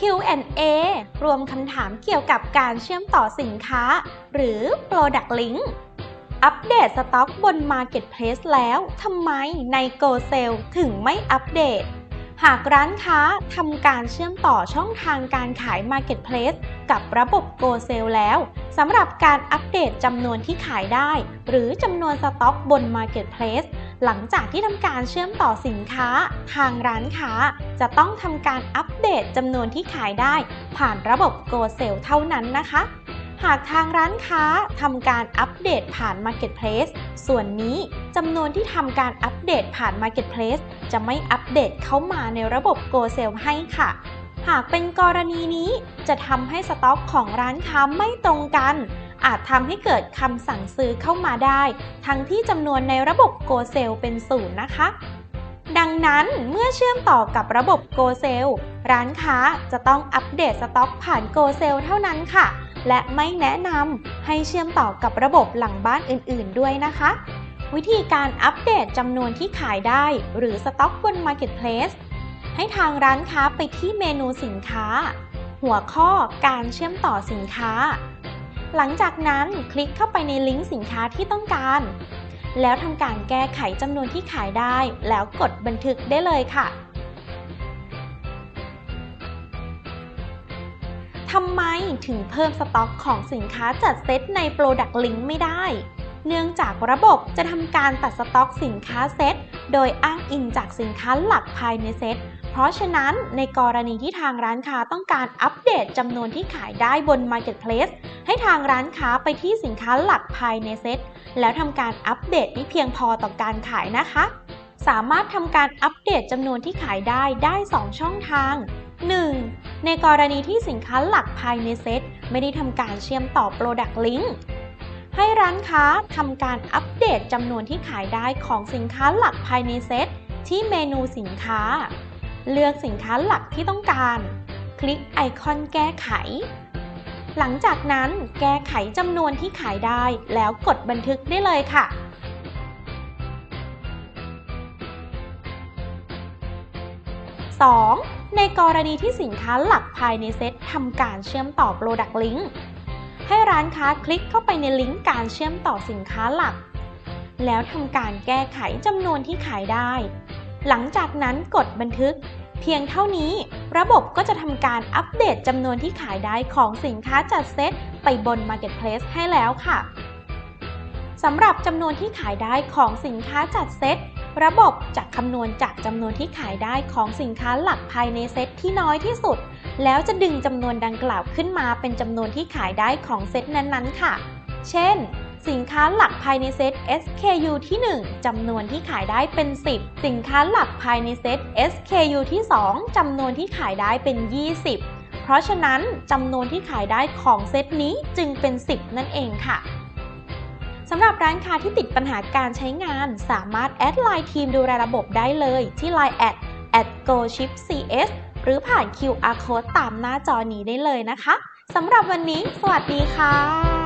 Q&A รวมคำถามเกี่ยวกับการเชื่อมต่อสินค้า หรือ Product Link อัปเดตสต็อกบน Marketplace แล้วทำไมใน GoSale ถึงไม่อัปเดต หากร้านค้าทำการเชื่อมต่อช่องทางการขาย Marketplace กับระบบ GoSale แล้วสำหรับการอัปเดตจำนวนที่ขายได้ หรือจำนวนสต็อกบน Marketplace หลังจากที่ทำการเชื่อมต่อสินค้า ทางร้านค้าจะต้องทำการอัปเดตจำนวนที่ขายได้ ผ่านระบบ GoSale เท่านั้นนะคะ หากทางร้านค้าทำการอัปเดตผ่าน Marketplace ส่วนนี้จำนวนที่ทำการอัปเดตผ่าน Marketplace จะไม่อัปเดตเข้ามาในระบบ GoSale ให้ค่ะ หากเป็นกรณีนี้จะทำให้สต็อกของร้านค้าไม่ตรงกัน อาจทำให้เกิดคำสั่งซื้อเข้ามาได้ ทั้งที่จำนวนในระบบ GoSale เป็นศูนย์นะคะ ดังนั้นเมื่อเชื่อมต่อกับระบบ GoSale ร้านค้าจะต้องอัปเดตสต็อกผ่าน GoSale เท่านั้นค่ะ และไม่แนะนำให้เชื่อมต่อกับระบบหลังบ้านอื่นๆ ด้วยนะคะ วิธีการอัปเดตจำนวนที่ขายได้ หรือสต็อกบน Marketplace ให้ทางร้านค้าไปที่เมนูสินค้า หัวข้อการเชื่อมต่อสินค้า หลังจากนั้นคลิกเข้าไปในลิงก์สินค้าที่ต้องการ แล้วทำการแก้ไขจำนวนที่ขายได้ แล้วกดบันทึกได้เลยค่ะทำไมถึงเพิ่มสต็อกของสินค้าจัดเซตใน Product Link ไม่ได้ เนื่องจากระบบจะทำการตัดสต็อกสินค้าเซต โดยอ้างอิงจากสินค้าหลักภายในเซต เพราะฉะนั้นในกรณีที่ทางร้านค้าต้องการอัปเดตจำนวนที่ขายได้บน Marketplace ให้ทางร้านค้าไปที่สินค้าหลักภายในเซตแล้วทำการอัปเดตที่เพียงพอต่อการขายนะคะ สามารถทำการอัปเดตจำนวนที่ขายได้ได้ 2 ช่องทาง 1. ในกรณีที่สินค้าหลักภายในเซตไม่ได้ทำการเชื่อมต่อ Product Link ให้ร้านค้าทำการอัปเดตจำนวนที่ขายได้ของสินค้าหลักภายในเซตที่เมนูสินค้า เลือกสินค้าหลักที่ต้องการ คลิกไอคอนแก้ไข หลังจากนั้นแก้ไขจำนวนที่ขายได้แล้วกดบันทึกได้เลยค่ะ 2. ในกรณีที่สินค้าหลักภายในเซตทำการเชื่อมต่อ Product Link ให้ร้านค้าคลิกเข้าไปในลิงก์การเชื่อมต่อสินค้าหลัก แล้วทำการแก้ไขจำนวนที่ขายได้ หลังจากนั้นกดบันทึก เพียงเท่านี้ระบบก็จะทำการอัปเดตจำนวนที่ขายได้ของสินค้าจัดเซตไปบน Marketplace ให้แล้วค่ะสำหรับจำนวนที่ขายได้ของสินค้าจัดเซตระบบจะคำนวณจากจำนวนที่ขายได้ของสินค้าหลักภายในเซตที่น้อยที่สุด แล้วจะดึงจำนวนดังกล่าวขึ้นมาเป็นจำนวนที่ขายได้ของเซตนั้นๆ ค่ะ เช่น สินค้าหลักภายในเซต SKU ที่ 1จำนวนที่ขายได้เป็น 10 สินค้าหลักภายในเซต SKU ที่ 2จำนวนที่ขายได้เป็น 20 เพราะฉะนั้นจำนวนที่ขายได้ของเซตนี้จึงเป็น 10 นั่นเองค่ะสำหรับร้านค้าที่ติดปัญหาการใช้งาน สามารถแอดไลน์ทีมดูแลระบบได้เลยที่ Line แอด at goshipcs หรือผ่าน QR code ตามหน้าจอนี้ได้เลยนะคะ สำหรับวันนี้ สวัสดีค่ะ